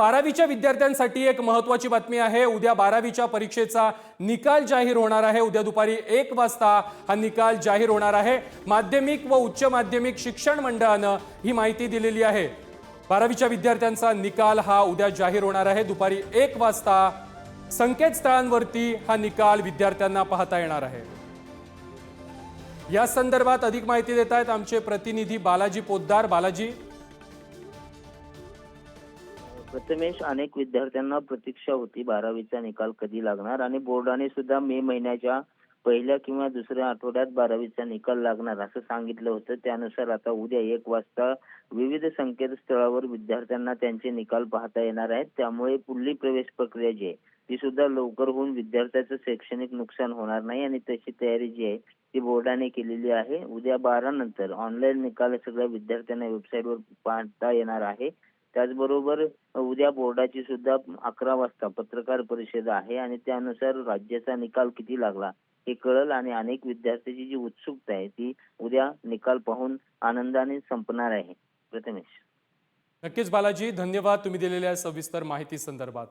बारावीच्या विद्यार्थ्यांसाठी एक महत्वाची बातमी आहे. उद्या बारावीच्या परीक्षेचा निकाल जाहीर होणार आहे. उद्या दुपारी एक वाजता हा निकाल जाहीर होणार आहे. माध्यमिक व उच्च माध्यमिक शिक्षण मंडळानं ही माहिती दिलेली आहे. बारावीच्या विद्यार्थ्यांचा निकाल हा उद्या जाहीर होणार आहे. दुपारी एक वाजता संकेतस्थळांवरती हा निकाल विद्यार्थ्यांना पाहता येणार आहे. या संदर्भात अधिक माहिती देत आहेत आमचे प्रतिनिधी बालाजी पोद्दार. बालाजी प्रथमेश अनेक विद्यार्थ्यांना प्रतीक्षा होती. बारावीचा निकाल कधी लागणार? आणि बोर्डाने सुद्धा मे महिन्याच्या पहिल्या किंवा दुसऱ्या आठवड्यात बारावीचा निकाल लागणार असं सांगितलं होतं. त्यानुसार आता उद्या एक वाजता विविध संकेतस्थळावर विद्यार्थ्यांना त्यांचे निकाल पाहता येणार आहेत. त्यामुळे पुढली प्रवेश प्रक्रिया जी आहे ती सुद्धा लवकर होऊन विद्यार्थ्याचं शैक्षणिक नुकसान होणार नाही. आणि तशी तयारी जी आहे ती बोर्डाने केलेली आहे. उद्या बारा नंतर ऑनलाईन निकाल सगळ्या विद्यार्थ्यांना वेबसाईटवर पाहता येणार आहे. त्याचबरोबर उद्या बोर्डाची सुद्धा अकरा वाजता पत्रकार परिषद आहे आणि त्यानुसार राज्याचा निकाल किती लागला हे कळल आणि अनेक विद्यार्थ्यांची जी उत्सुकता आहे ती उद्या निकाल पाहून आनंदाने संपणार आहे. प्रथमेश. नक्कीच बालाजी धन्यवाद तुम्ही दिलेल्या सविस्तर माहिती संदर्भात.